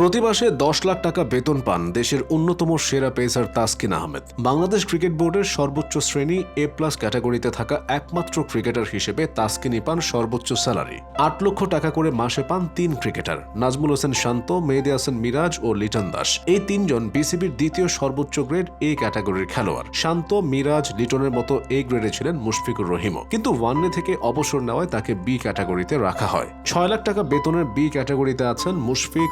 প্রতি মাসে দশ লাখ টাকা বেতন পান দেশের অন্যতম সেরা পেসার তাসকিন আহমেদ। বাংলাদেশ ক্রিকেট বোর্ডের সর্বোচ্চ শ্রেণি এ প্লাস ক্যাটাগরিতে থাকা একমাত্র ক্রিকেটার হিসেবে তাসকিনই পান সর্বোচ্চ স্যালারি। আট লক্ষ টাকা করে মাসে পান তিন ক্রিকেটার, নাজমুল হোসেন শান্ত, মেহেদি হাসান মিরাজ ও লিটন দাস। এই তিনজন বিসিবির দ্বিতীয় সর্বোচ্চ গ্রেড এ ক্যাটাগরির খেলোয়াড়। শান্ত, মিরাজ, লিটনের মতো এ গ্রেডে ছিলেন মুশফিকুর রহিমও। কিন্তু ওয়ানডে থেকে অবসর নেওয়ায় তাকে বি ক্যাটাগরিতে রাখা হয়। ছয় লাখ টাকা বেতনের বি ক্যাটাগরিতে আছেন মুশফিক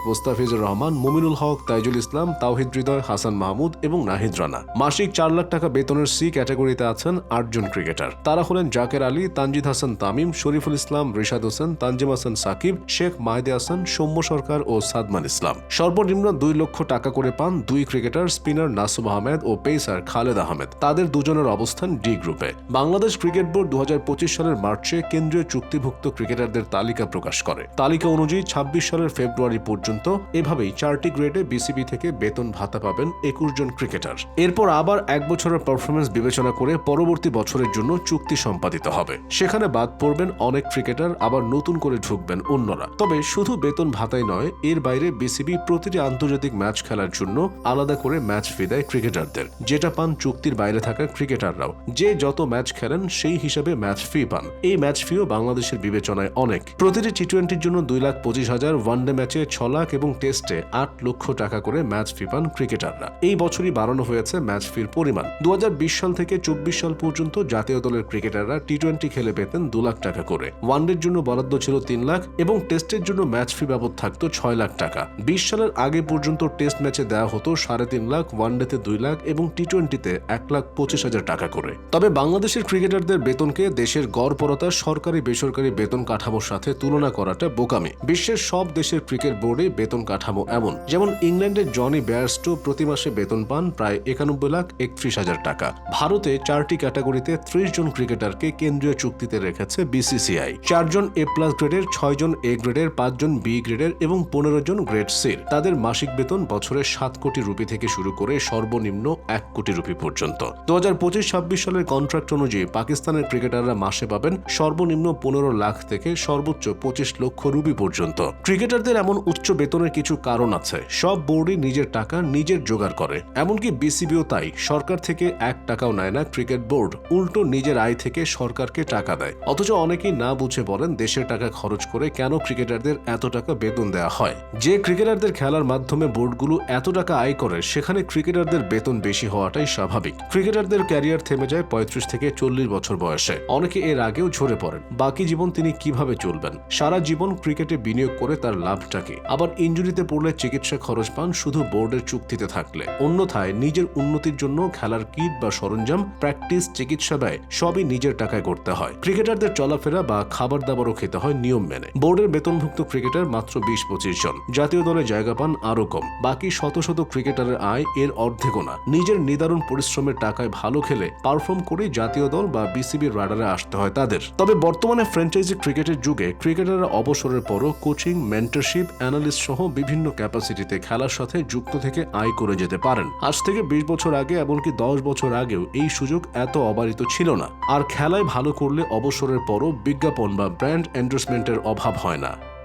মোস্তাফিজুর রহমান, মুমিনুল হক, তাইজুল ইসলাম, তাওহিদ হৃদয়, হাসান মাহমুদ এবং নাহিদ রানা। মাসিক চার লাখ টাকা বেতনের সি ক্যাটাগরিতে আছেন আটজন ক্রিকেটার। তারা হলেন জাকের আলী, তানজিদ হাসান তামিম, শরীফুল ইসলাম, রিশাদ হোসেন, তানজিম হাসান সাকিব, শেখ মাহিদি হাসান, সৌম্য সরকার ও সাদমান ইসলাম। সর্বনিম্ন দুই লক্ষ টাকা করে পান দুই ক্রিকেটার, স্পিনার নাসুম আহমেদ ও পেসার খালেদ আহমেদ। তাদের দুজনের অবস্থান ডি গ্রুপে। বাংলাদেশ ক্রিকেট বোর্ড দু হাজার পঁচিশ সালের মার্চে কেন্দ্রীয় চুক্তিভুক্ত ক্রিকেটারদের তালিকা প্রকাশ করে। তালিকা অনুযায়ী ছাব্বিশ সালের ফেব্রুয়ারি পর্যন্ত এভাবেই চারটি গ্রেডে বিসিবি থেকে বেতন ভাতা পাবেন একুশ জন ক্রিকেটার। এরপর আবার এক বছরের পারফরমেন্স বিবেচনা করে পরবর্তী বছরের জন্য চুক্তি সম্পাদিত হবে। সেখানে বাদ পড়বেন অনেক ক্রিকেটার, আবার নতুন করে ঢুকবেন অন্যরা। তবে শুধু বেতন ভাতাই নয়, এর বাইরে বিসিবি প্রতিটি আন্তর্জাতিক ম্যাচ খেলার জন্য আলাদা করে ম্যাচ ফি দেয় ক্রিকেটারদের। যেটা পান চুক্তির বাইরে থাকা ক্রিকেটাররাও। যে যত ম্যাচ খেলেন, সেই হিসাবে ম্যাচ ফি পান। এই ম্যাচ ফিও বাংলাদেশের বিবেচনায় অনেক। প্রতিটি টি টোয়েন্টির জন্য দুই লাখ পঁচিশ হাজার, ওয়ানডে ম্যাচে ছ লাখ এবং টেস্টে আট লক্ষ টাকা করে ম্যাচ ফি পান ক্রিকেটাররা। এই বছরই বাড়ানো হয়েছে ম্যাচ ফির পরিমাণ। দু সাল থেকে চব্বিশ সাল পর্যন্ত জাতীয় দলের ক্রিকেটাররা টি টোয়েন্টি খেলে পেতেন দু লাখ টাকা করে। ওয়ানডের জন্য বরাদ্দ ছিল তিন লাখ এবং টেস্টের জন্য ম্যাচ ফি বাবদ থাকতো ছয় লাখ টাকা। বিশ সালের আগে পর্যন্ত টেস্ট ম্যাচে দেওয়া হতো সাড়ে তিন লাখ, ওয়ানডেতে দুই লাখ এবং টি টোয়েন্টিতে এক লাখ পঁচিশ হাজার টাকা করে। তবে বাংলাদেশের ক্রিকেটারদের বেতনকে দেশের গড়পরতা সরকারি বেসরকারি বেতন কাঠামোর সাথে তুলনা করাটা বোকামি। বিশ্বের সব দেশের ক্রিকেট বোর্ডে বেতন কাঠামো এমন, যেমন ইংল্যান্ডের জনি বেয়ারস্টো প্রতি মাসে বেতন পান প্রায় একানব্বই লাখ একত্রিশ হাজার টাকা। ভারতে চারটি ক্যাটাগরিতে ত্রিশ জন ক্রিকেটারকে কেন্দ্রীয় চুক্তিতে রেখেছে বিসিসিআই। চারজন এ প্লাস গ্রেডের, ছয় জন এ গ্রেডের পাঁচজন বি গ্রেডের এবং পনেরো জন গ্রেড সির। তাদের মাসিক বেতন বছরে সাত কোটি রুপি থেকে শুরু করে সর্বনিম্ন এক কোটি রুপি পর্যন্ত। দু হাজার পঁচিশ ছাব্বিশ সালের কন্ট্রাক্ট অনুযায়ী পাকিস্তানের ক্রিকেটাররা মাসে পাবেন সর্বনিম্ন পনেরো লাখ থেকে সর্বোচ্চ পঁচিশ লক্ষ রুপি পর্যন্ত। ক্রিকেটারদের এমন উচ্চ বেতনের কিছু কারণ আছে। সব বোর্ডই নিজের টাকা নিজের জোগাড় করে। এমনকি বিসিবিও তাই। সরকার থেকে এক টাকাও নেয় না ক্রিকেট বোর্ড। উল্টো নিজের আয় থেকে সরকারকে টাকা দেয়। অথচ অনেকেই না বুঝে বলেন দেশের টাকা খরচ করে কেন ক্রিকেটারদের এত টাকা বেতন দেওয়া হয়। যে ক্রিকেটারদের খেলার মাধ্যমে বোর্ডগুলো এত টাকা আয় করে, সেখানে ক্রিকেটারদের বেতন বেশি হওয়াটাই স্বাভাবিক। ক্রিকেটারদের ক্যারিয়ার থেমে যায় পঁয়ত্রিশ থেকে চল্লিশ বছর বয়সে। অনেকে এর আগেও ঝরে পড়েন। বাকি জীবন তিনি কীভাবে চলবেন? সারা জীবন ক্রিকেটে বিনিয়োগ করে তার লাভটাকে আবার ইঞ্জুরিতে পড়লে চিকিৎসা খরচ পান শুধু বোর্ডের চুক্তিতে থাকলে। অন্যথায় নিজের উন্নতির জন্য খেলার কিট বা সরঞ্জাম, প্র্যাকটিস, চিকিৎসা ব্যয় সবই নিজের টাকায় করতে হয়। ক্রিকেটারদের চলাফেরা বা খাবার দাবারও খেতে হয় নিয়ম মেনে। বোর্ডের বেতনভুক্ত ক্রিকেটার মাত্র বিশ পঁচিশ জন। জাতীয় দলে জায়গা পান আরও কম। বাকি শত শত ক্রিকেটারের আয় এর অর্ধেকও না। নিজের নিদারুণ পরিশ্রমের টাকায় ভালো খেলে পারফর্ম করে জাতীয় দল বা বিসিবির রাডারে আসতে হয় তাদের। তবে বর্তমানে ফ্র্যাঞ্চাইজি ক্রিকেটের যুগে ক্রিকেটাররা অবসরের পরও কোচিং, মেন্টরশিপ অ্যানালিস্ট সহ বিভিন্ন ক্যাপাসিটিতে খেলার সাথে যুক্ত থেকে আয় করে যেতে পারেন। আজ থেকে বিশ বছর আগে এমনকি দশ বছর আগেও এই সুযোগ এত অবারিত ছিল না। আর খেলায় ভালো করলে অবসরের পরও বিজ্ঞাপন বা ব্র্যান্ড এন্ডোর্সমেন্টের অভাব হয় না।